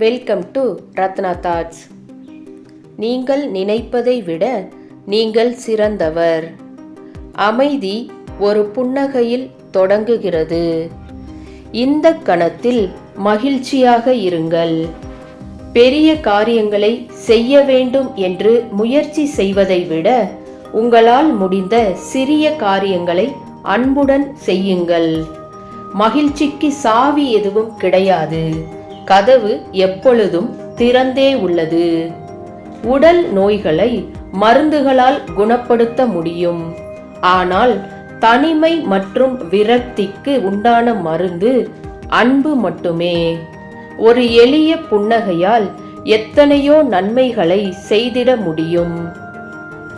Welcome to Ratna thoughts நீங்கள் நினைப்பதை விட நீங்கள் சிறந்தவர். அமைதி ஒரு புன்னகையில் தொடங்குகிறது. இந்த கணத்தில் மகிழ்ச்சியாக இருங்கள். பெரிய காரியங்களை செய்ய வேண்டும் என்று முயற்சி செய்வதை விட உங்களால் முடிந்த சிறிய காரியங்களை அன்புடன் செய்யுங்கள். மகிழ்ச்சிக்கு சாவி எதுவும் கிடையாது. கதவு எப்பொழுதும் திறந்தே உள்ளது. உடல் நோய்களை மருந்துகளால் குணப்படுத்த முடியும். ஆனால் தனிமை மற்றும் விரக்திக்கு உண்டான மருந்து அன்பு மட்டுமே. ஒரு எளிய புன்னகையால் எத்தனையோ நன்மைகளை செய்திட முடியும்.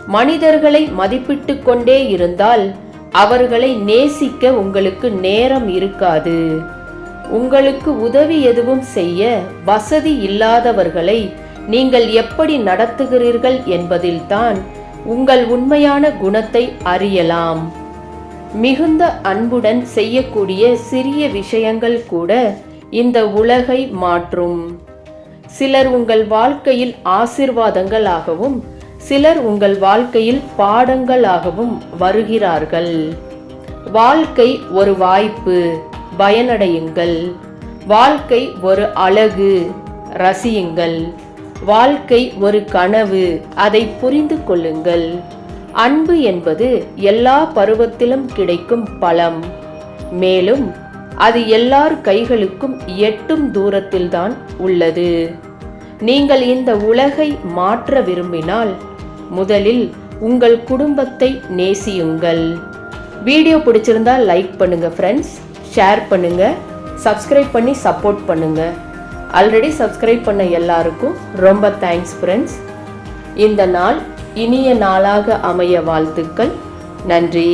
மனிதர்களை மதிப்பிட்டு கொண்டே இருந்தால் அவர்களை நேசிக்க உங்களுக்கு நேரம் இருக்காது. உங்களுக்கு உதவி எதுவும் செய்ய வசதி இல்லாதவர்களை நீங்கள் எப்படி நடத்துகிறீர்கள் என்பதில்தான் உங்கள் உண்மையான குணத்தை அறியலாம். மிகுந்த அன்புடன் செய்யக்கூடிய சிறிய விஷயங்கள் கூட இந்த உலகை மாற்றும். சிலர் உங்கள் வாழ்க்கையில் ஆசிர்வாதங்களாகவும் சிலர் உங்கள் வாழ்க்கையில் பாடங்களாகவும் வருகிறார்கள். வாழ்க்கை ஒரு வாய்ப்பு. பயனடையுங்கள். வாழ்க்கை ஒரு அழகு ரசியுங்கள். வாழ்க்கை ஒரு கனவு அதை புரிந்து கொள்ளுங்கள். அன்பு என்பது எல்லா பருவத்திலும் கிடைக்கும் பழம் மேலும் அது எல்லார் கைகளுக்கும் எட்டும் தூரத்தில்தான் உள்ளது. நீங்கள் இந்த உலகை மாற்ற விரும்பினால் முதலில் உங்கள் குடும்பத்தை நேசியுங்கள். வீடியோ பிடிச்சிருந்தா லைக் பண்ணுங்க ஃப்ரெண்ட்ஸ் ஷேர் பண்ணுங்கள் சப்ஸ்கிரைப் பண்ணி சப்போர்ட் பண்ணுங்கள் ஆல்ரெடி சப்ஸ்கிரைப் பண்ண எல்லாருக்கும் ரொம்ப தேங்க்ஸ் ஃப்ரெண்ட்ஸ் இந்த நாள் இனிய நாளாக அமைய வாழ்த்துக்கள். நன்றி.